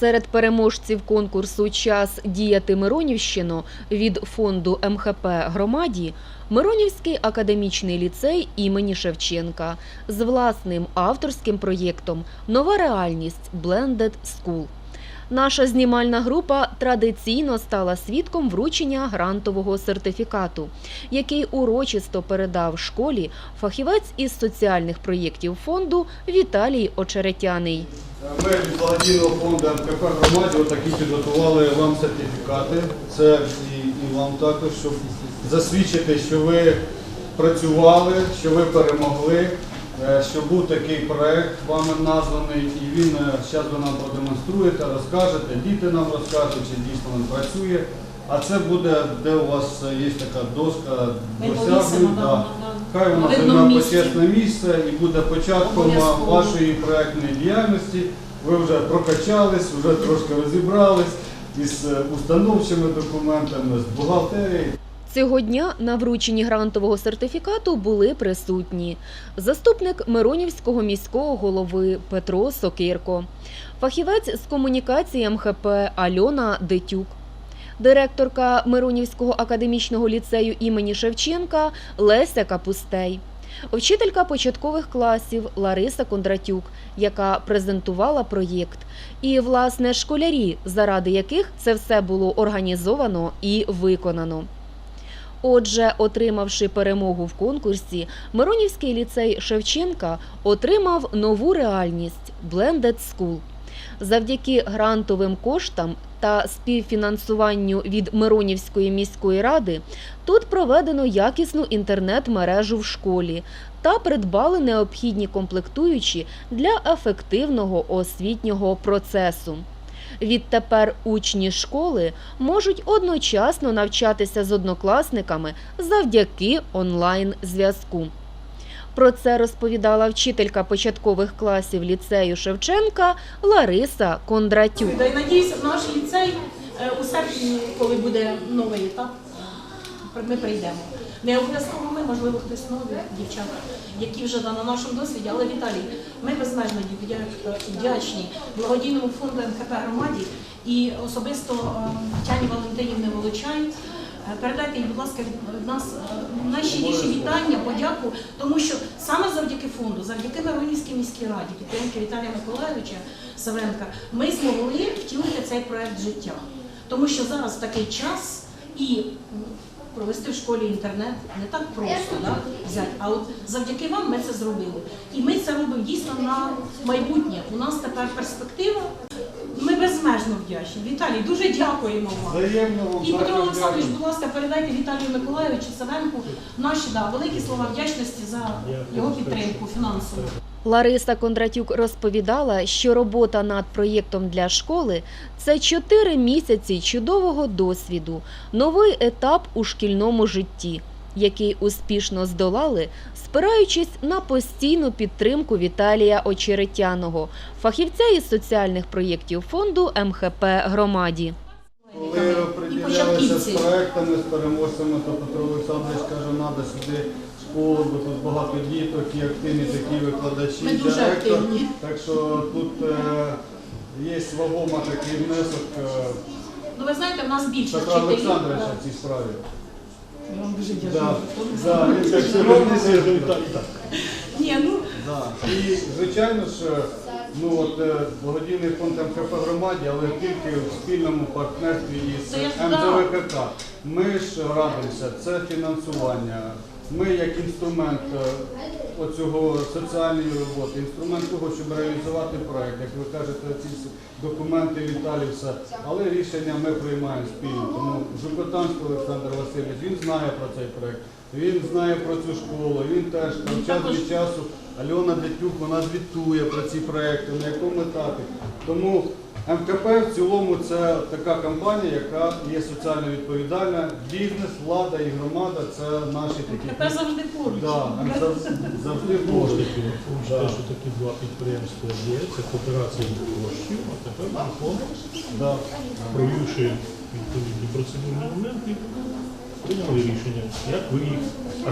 Серед переможців конкурсу Час діяти Миронівщину від фонду МХП громаді Миронівський академічний ліцей імені Шевченка з власним авторським проєктом Нова реальність Blended School. Наша знімальна група традиційно стала свідком вручення грантового сертифікату, який урочисто передав школі фахівець із соціальних проєктів фонду Віталій Очеретяний. Ми від благодійного фонду МКП громаді отакі підготували вам сертифікати. Це і, і вам також, щоб засвідчити, що ви працювали, що ви перемогли, що був такий проект вами названий, і він зараз ви нам продемонструєте, розкажете, діти нам розкажуть, чи дійсно він працює. А це буде, де у вас є така доска да, Хай вона на займе почесне місце і буде початком вашої проектної діяльності. Ви вже прокачались, вже трошки розібрались із е, установчими документами, з бухгалтерією. Цього дня на врученні грантового сертифікату були присутні заступник Миронівського міського голови Петро Сокирко, фахівець з комунікації МХП Альона Детюк, директорка Миронівського академічного ліцею імені Шевченка Леся Капустей, вчителька початкових класів Лариса Кондратюк, яка презентувала проєкт, і власне школярі, заради яких це все було організовано і виконано. Отже, отримавши перемогу в конкурсі, Миронівський ліцей Шевченка отримав нову реальність Blended School. Завдяки грантовим коштам та співфінансуванню від Миронівської міської ради тут проведено якісну інтернет-мережу в школі та придбали необхідні комплектуючі для ефективного освітнього процесу. Відтепер учні школи можуть одночасно навчатися з однокласниками завдяки онлайн-зв'язку. Про це розповідала вчителька початкових класів ліцею Шевченка Лариса Кондратюк. Й надіюся, наш ліцей е, у серпні, коли буде новий етап, ми прийдемо. Не обов'язково ми, можливо, хтось новий, дівчата, які вже на нашому досвіді. Але Віталій, ми безмежно вдячні благодійному фонду МКП громаді і особисто е, Тяні Валентинівни Волочай. Е, Передайте їй, будь ласка, від нас е, найщиріші вітання, подяку, тому що саме завдяки фонду, завдяки Миронівській міській раді, підтримки Віталія Миколайовича Савенка, ми змогли втілити цей проект життя. Тому що зараз такий час і провести в школі інтернет не так просто да, взяти. А от завдяки вам ми це зробили. І ми це робимо дійсно на майбутнє. У нас тепер перспектива. Ми безмежно вдячні. Віталій, дуже дякуємо вам. Взаємно вам І Петро Олександрович, будь ласка, передайте Віталію Миколайовичу Савенку наші да, великі слова вдячності за його підтримку фінансову. Лариса Кондратюк розповідала, що робота над проєктом для школи це чотири місяці чудового досвіду, новий етап у шкільному житті, який успішно здолали, спираючись на постійну підтримку Віталія Очеретяного, фахівця із соціальних проєктів фонду МХП громаді. Коли ви оприділялися з проектами, з переможцями, то Петро Олександрович каже, треба сюди школу, бо тут багато діток і активні такі викладачі, Ми дуже директор. активні. Так що тут е, є вагома такий внесок е, Ну ви знаєте, в нас більше Петра вчителів. Олександровича в цій справі. Я вам дуже Да, дякую. да, він так серйозно. Ні, ну Да. І звичайно ж, е, ну от е, благодійний фонд МКП громаді, але тільки в спільному партнерстві із МЗВКК. Ми ж радимося, це фінансування. Ми як інструмент е, оцього соціальної роботи, інструмент того, щоб реалізувати проект, як ви кажете, ці документи Віталій, все. Але рішення ми приймаємо спільно. Тому Жукотанський Олександр Васильович, він знає про цей проект, він знає про цю школу, він теж там час від часу Альона Детюк, вона звітує про ці проекти, на якому етапі. Тому МКП в цілому це така компанія, яка є соціально відповідальна. Бізнес, влада і громада це наші такі. тепер завжди поруч. Да, завжди, поруч. те, що такі два підприємства є, це кооперація коштів, а тепер Да. провівши відповідні процедурні моменти, прийняли рішення, як ви їх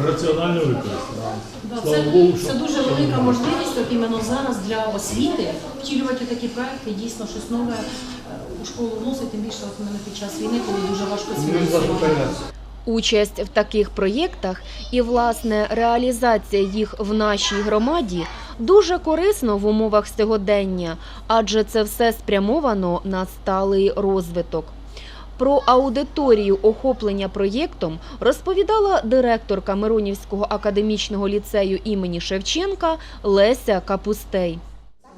раціонально використали. Да, Слава це, Богу, що це дуже велика можливість от іменно зараз для освіти втілювати такі проекти, дійсно щось нове е, у школу вносить, тим більше от мене під час війни, коли дуже важко зупинятися. Участь в таких проєктах і власне реалізація їх в нашій громаді дуже корисно в умовах сьогодення, адже це все спрямовано на сталий розвиток. Про аудиторію охоплення проєктом розповідала директорка Миронівського академічного ліцею імені Шевченка Леся Капустей.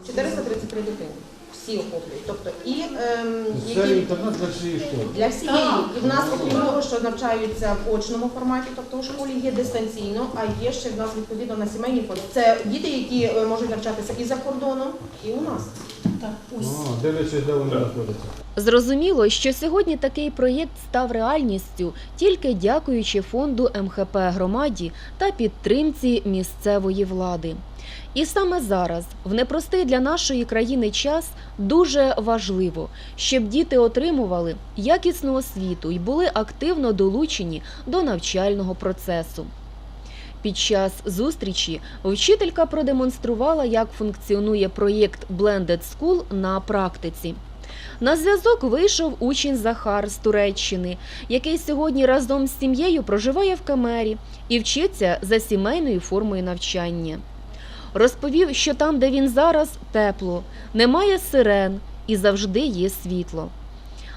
433 дитини. Всі охоплюють. Тобто і ем, Це які інтернет для всієї школи. для всієї. Так. І в нас, окрім того, що навчаються в очному форматі, тобто у школі є дистанційно, а є ще в нас відповідно на сімейній формі. Це діти, які е, можуть навчатися і за кордоном, і у нас. Так, ось. А, дивлячись, де вони знаходяться. Зрозуміло, що сьогодні такий проєкт став реальністю тільки дякуючи фонду МХП громаді та підтримці місцевої влади. І саме зараз, в непростий для нашої країни час, дуже важливо, щоб діти отримували якісну освіту і були активно долучені до навчального процесу. Під час зустрічі вчителька продемонструвала, як функціонує проєкт Blended School на практиці. На зв'язок вийшов учень Захар з Туреччини, який сьогодні разом з сім'єю проживає в Камері і вчиться за сімейною формою навчання. Розповів, що там, де він зараз, тепло, немає сирен і завжди є світло.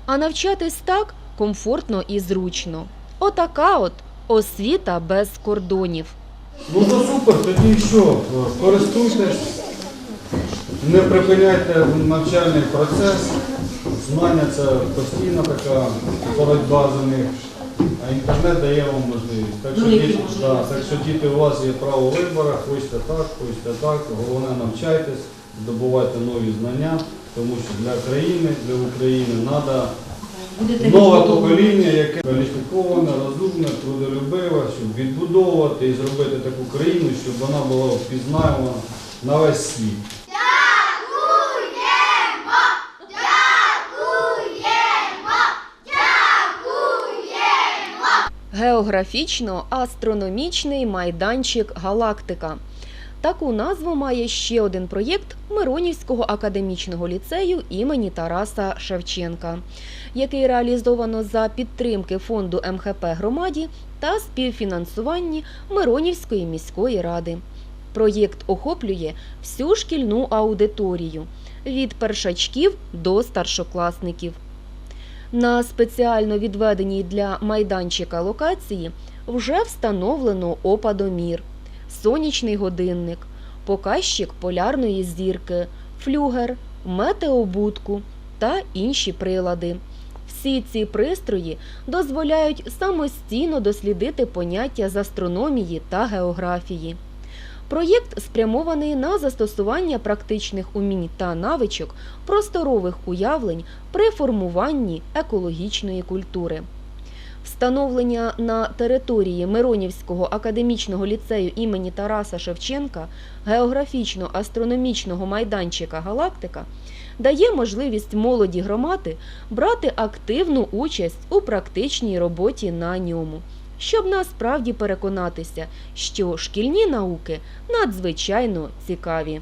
А навчатись так комфортно і зручно. Отака от освіта без кордонів. Ну то супер, тоді що? Користуйтесь, не припиняйте навчальний процес. Знання це постійна така боротьба за них. А інтернет дає вам можливість. Так що, Великі діти, да, так що діти, у вас є право вибору, хочете так, хочете так. Головне навчайтесь, здобувайте нові знання, тому що для країни, для України треба Будете Нове покоління, яке кваліфіковане, розумне, трудолюбиве, щоб відбудовувати і зробити таку країну, щоб вона була впізнавана на весь світ. Географічно-астрономічний майданчик Галактика. Таку назву має ще один проєкт Миронівського академічного ліцею імені Тараса Шевченка, який реалізовано за підтримки фонду МХП громаді та співфінансуванні Миронівської міської ради. Проєкт охоплює всю шкільну аудиторію від першачків до старшокласників. На спеціально відведеній для майданчика локації вже встановлено опадомір, сонячний годинник, показчик полярної зірки, флюгер, метеобудку та інші прилади. Всі ці пристрої дозволяють самостійно дослідити поняття з астрономії та географії. Проєкт спрямований на застосування практичних умінь та навичок просторових уявлень при формуванні екологічної культури. Встановлення на території Миронівського академічного ліцею імені Тараса Шевченка географічно-астрономічного майданчика Галактика дає можливість молоді громади брати активну участь у практичній роботі на ньому, щоб насправді переконатися, що шкільні науки надзвичайно цікаві.